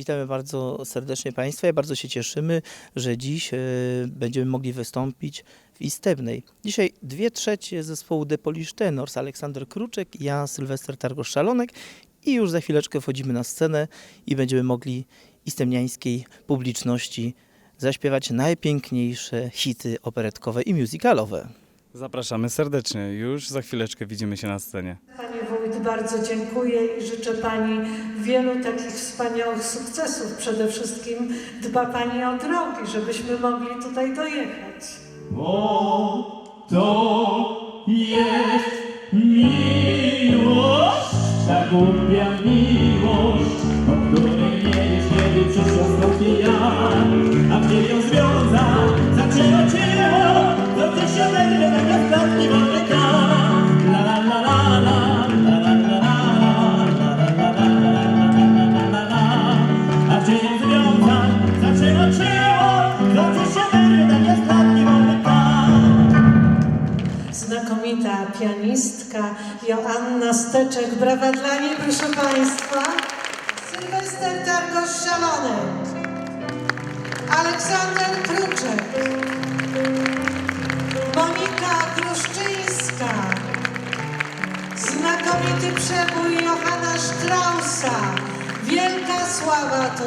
Witamy bardzo serdecznie Państwa i bardzo się cieszymy, że dziś e, będziemy mogli wystąpić w Istebnej. Dzisiaj dwie trzecie zespołu The Polish Tenors, Aleksander Kruczek, ja, Sylwester Targosz-Szalonek i już za chwileczkę wchodzimy na scenę i będziemy mogli istemniańskiej publiczności zaśpiewać najpiękniejsze hity operetkowe i musicalowe. Zapraszamy serdecznie. Już za chwileczkę widzimy się na scenie. Pani wójt, bardzo dziękuję i życzę Pani wielu takich wspaniałych sukcesów. Przede wszystkim dba Pani o drogi, żebyśmy mogli tutaj dojechać. Bo to jest miłość, ta głupia miłość, Joanna Steczek. Brawa dla niej, proszę Państwa. Sylwester Targosz-Szalonek. Aleksander Kruczek. Monika Gruszczyńska. Znakomity przebój Johana Straussa. Wielka sława to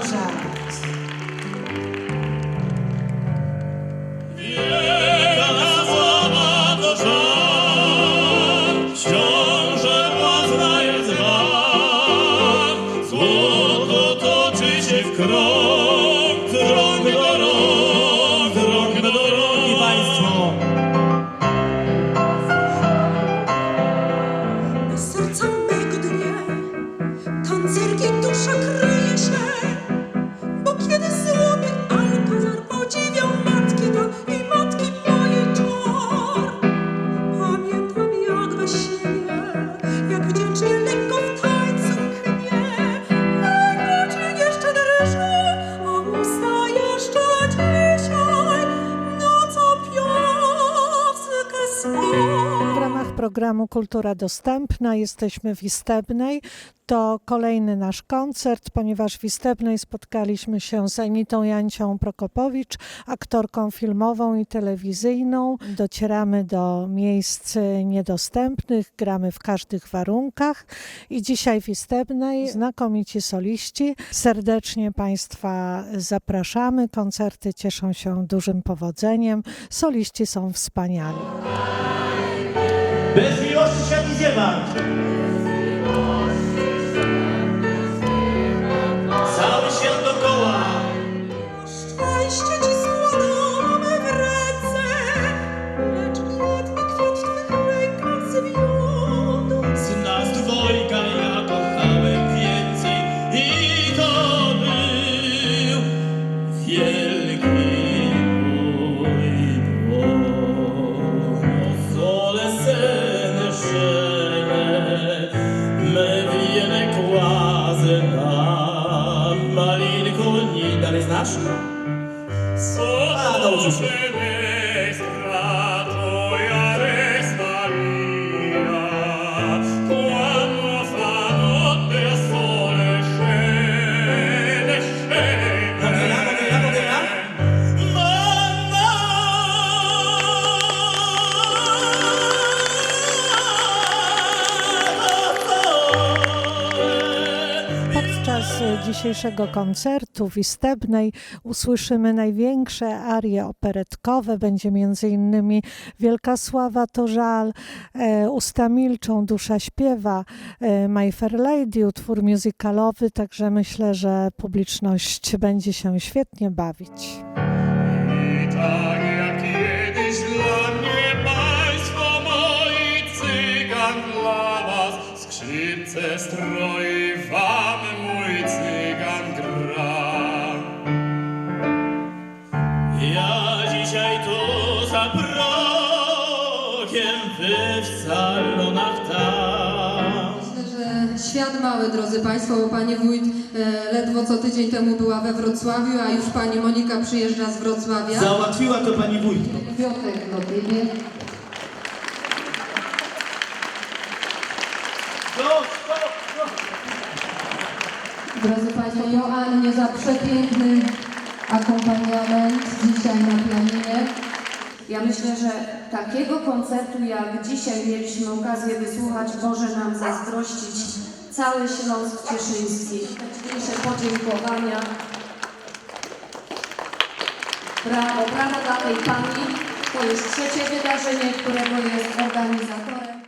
programu Kultura Dostępna jesteśmy w Istebnej. To kolejny nasz koncert, ponieważ w Istebnej spotkaliśmy się z Anitą Jancią Prokopowicz, aktorką filmową i telewizyjną. Docieramy do miejsc niedostępnych, gramy w każdych warunkach i dzisiaj w Istebnej znakomici soliści. Serdecznie Państwa zapraszamy. Koncerty cieszą się dużym powodzeniem. Soliści są wspaniali. Bez miłości nic nie ma. Dzisiejszego koncertu w Istebnej usłyszymy największe arie operetkowe. Będzie innymi Wielka Sława to żal, e, Usta milczą, Dusza śpiewa, e, My Fair Lady, utwór musicalowy, także myślę, że publiczność będzie się świetnie bawić. Tak mały, drodzy Państwo, bo Pani Wójt e, ledwo co tydzień temu była we Wrocławiu, a już Pani Monika przyjeżdża z Wrocławia. Załatwiła to pani wójt. Piotrek no. Drodzy Państwo, pani Joannie za przepiękny akompaniament dzisiaj na pianinie. Ja myślę, że takiego koncertu jak dzisiaj mieliśmy okazję wysłuchać może nam zazdrościć cały Śląsk Cieszyński. Najważniejsze podziękowania. Brawo, brawo dla tej pani. To jest trzecie wydarzenie, którego jest organizatorem.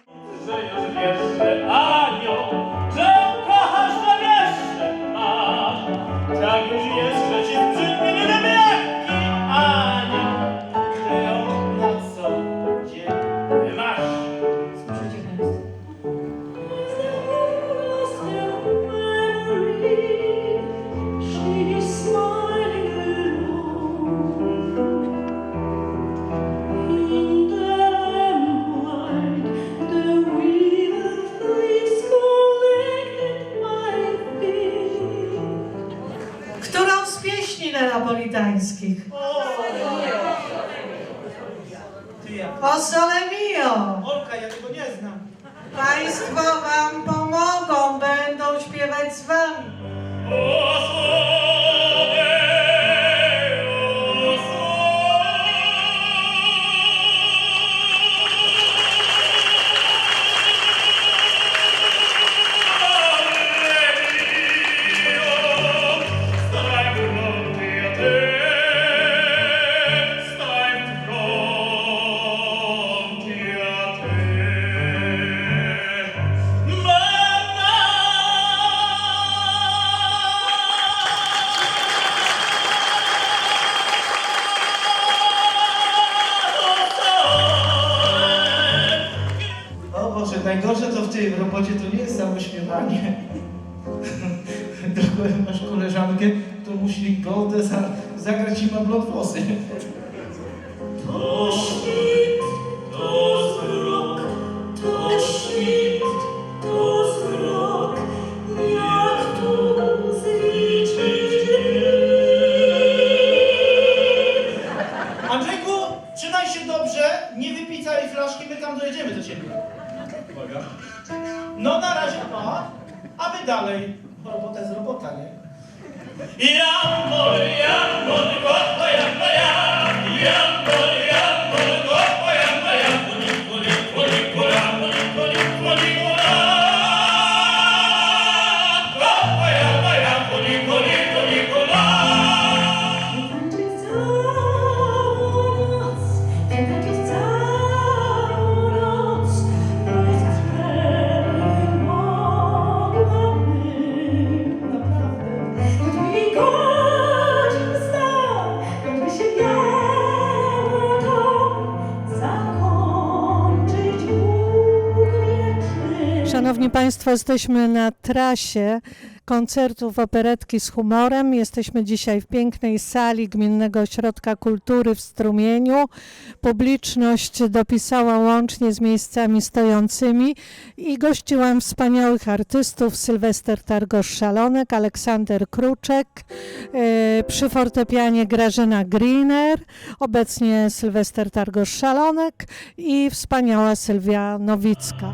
Neapolitańskich? O Sole Mio! Olka, ja tego nie znam. Państwo wam pomogą, będą śpiewać z wami. W robocie to nie jest samo śpiewanie. Tylko jak masz koleżankę, to musi gołdę za, zagrać i ma blond włosy. Państwo, jesteśmy na trasie koncertów operetki z humorem. Jesteśmy dzisiaj w pięknej sali Gminnego Ośrodka Kultury w Strumieniu. Publiczność dopisała łącznie z miejscami stojącymi i gościłam wspaniałych artystów Sylwester Targosz-Szalonek, Aleksander Kruczek, e, przy fortepianie Grażyna Greener, obecnie Sylwester Targosz-Szalonek i wspaniała Sylwia Nowicka.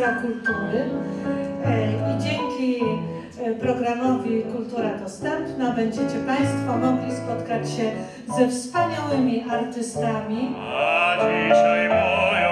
ministra kultury E, i dzięki y, programowi Kultura Dostępna będziecie Państwo mogli spotkać się ze wspaniałymi artystami. A dzisiaj moją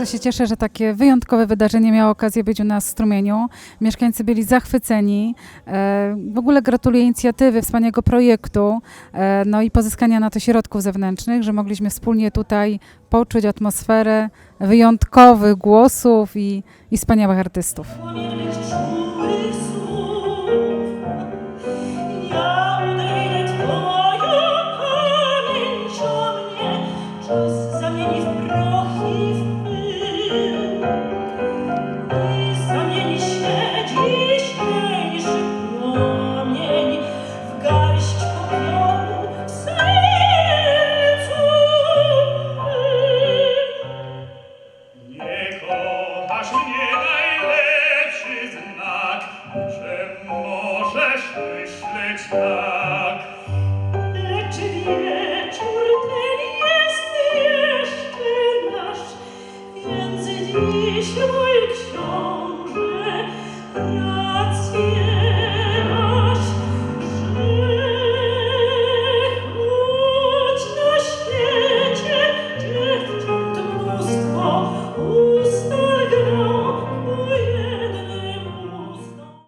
Bardzo się cieszę, że takie wyjątkowe wydarzenie miało okazję być u nas w Strumieniu. Mieszkańcy byli zachwyceni. E, W ogóle gratuluję inicjatywy, wspaniałego projektu, e, no i pozyskania na to środków zewnętrznych, że mogliśmy wspólnie tutaj poczuć atmosferę wyjątkowych głosów i, i wspaniałych artystów.